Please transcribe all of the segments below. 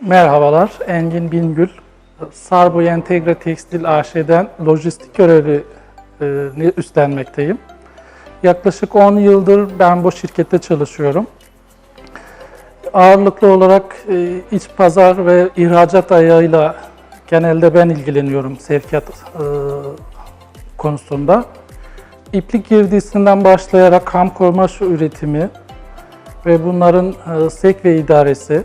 Merhabalar, Engin Bingül. Sarbo Entegre Tekstil AŞ'den lojistik görevi e, üstlenmekteyim. Yaklaşık 10 yıldır ben bu şirkette çalışıyorum. Ağırlıklı olarak e, iç pazar ve ihracat ayağıyla genelde ben ilgileniyorum sevkiyat e, konusunda. İplik girdisinden başlayarak ham kumaş üretimi ve bunların sek ve idaresi,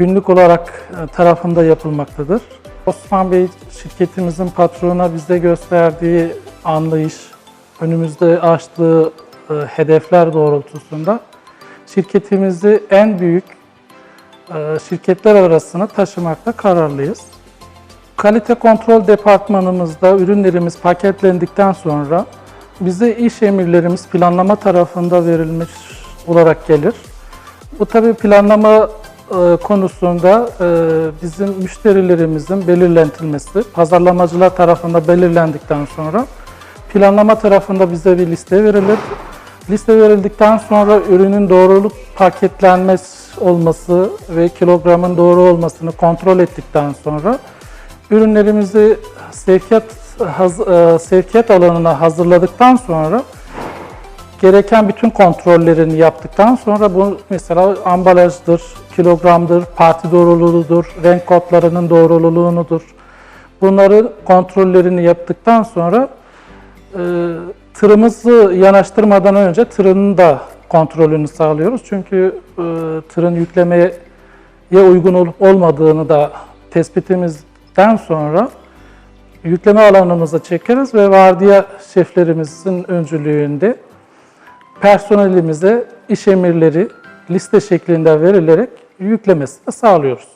günlük olarak e, tarafında yapılmaktadır. Osman Bey şirketimizin patrona bize gösterdiği anlayış, önümüzde açtığı e, hedefler doğrultusunda şirketimizi en büyük e, şirketler arasına taşımakta kararlıyız. Kalite kontrol departmanımızda ürünlerimiz paketlendikten sonra bize iş emirlerimiz planlama tarafında verilmiş olarak gelir. Bu tabii planlama konusunda e, bizim müşterilerimizin belirlentilmesi, pazarlamacılar tarafında belirlendikten sonra planlama tarafında bize bir liste verilir. Liste verildikten sonra ürünün doğruluk paketlenmesi olması ve kilogramın doğru olmasını kontrol ettikten sonra ürünlerimizi sevkiyat e, sevkiyat alanına hazırladıktan sonra gereken bütün kontrollerini yaptıktan sonra bu mesela ambalajdır, kilogramdır, parti doğruluğudur, renk kodlarının doğruluğunudur. Bunları kontrollerini yaptıktan sonra e, tırımızı yanaştırmadan önce tırın da kontrolünü sağlıyoruz. Çünkü e, tırın yüklemeye uygun olup olmadığını da tespitimizden sonra yükleme alanımıza çekeriz ve vardiya şeflerimizin öncülüğünde personelimize iş emirleri liste şeklinde verilerek yüklemesini sağlıyoruz.